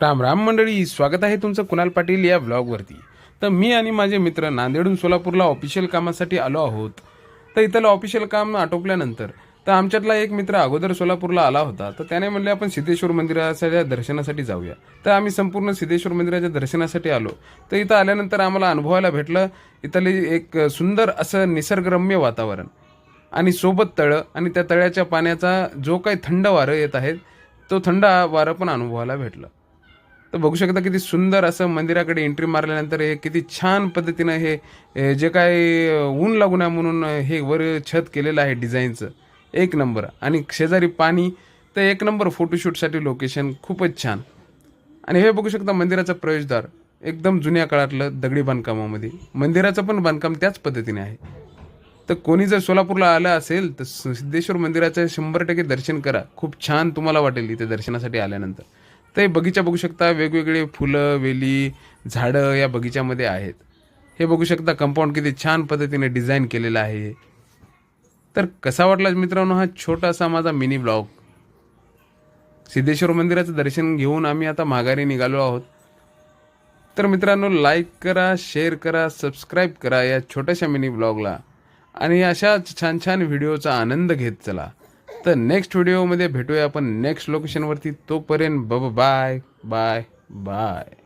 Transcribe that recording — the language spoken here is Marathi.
राम राम मंडळी स्वागत आहे तुमचं कुणाल पाटील या ब्लॉगवरती तर मी आणि माझे मित्र नांदेडून सोलापूरला ऑफिशियल कामासाठी आलो आहोत. तर इथलं ऑफिशियल काम आटोपल्यानंतर तर आमच्यातला एक मित्र अगोदर सोलापूरला आला होता. तर त्याने म्हणले आपण सिद्धेश्वर मंदिराच्या दर्शनासाठी जाऊया. तर आम्ही संपूर्ण सिद्धेश्वर मंदिराच्या दर्शनासाठी आलो. तर इथं आल्यानंतर आम्हाला अनुभवायला भेटलं इथले एक सुंदर असं निसर्गरम्य वातावरण. आणि सोबत तळं आणि त्या तळ्याच्या पाण्याचा जो काही थंड वारं येत आहे तो थंड वारं पण अनुभवायला भेटलं. तर बघू शकता किती सुंदर असं मंदिराकडे एंट्री मारल्यानंतर हे किती छान पद्धतीनं हे जे काय ऊन लागू नये म्हणून हे वर छत केलेलं आहे डिझाईनचं एक नंबर. आणि शेजारी पाणी तर एक नंबर फोटोशूटसाठी लोकेशन खूपच छान. आणि हे बघू शकता मंदिराचं प्रवेशद्वार. एकदम जुन्या काळातलं दगडी बांधकामामध्ये. मंदिराचं पण बांधकाम त्याच पद्धतीने आहे. तर कोणी जर सोलापूरला आलं असेल तर सिद्धेश्वर मंदिराचं शंभर टक्के दर्शन करा. खूप छान तुम्हाला वाटेल इथे दर्शनासाठी आल्यानंतर. तर हे बगीचा बघू शकता वेगवेगळे फुलं वेली झाडं या बगीच्यामध्ये आहेत. हे बघू शकता कंपाऊंड किती छान पद्धतीने डिझाईन केलेलं आहे. तर कसा वाटला मित्रांनो हा छोटासा माझा मिनी ब्लॉग सिद्धेश्वर मंदिराचं दर्शन घेऊन आम्ही आता माघारी निघालो आहोत. तर मित्रांनो लाईक करा शेअर करा सबस्क्राईब करा या छोट्याशा मिनी ब्लॉगला आणि अशा छान छान व्हिडिओचा आनंद घेत चला. तर नेक्स्ट व्हिडिओमध्ये भेटूया आपण नेक्स्ट लोकेशनवरती तोपर्यंत ब बाय बाय बाय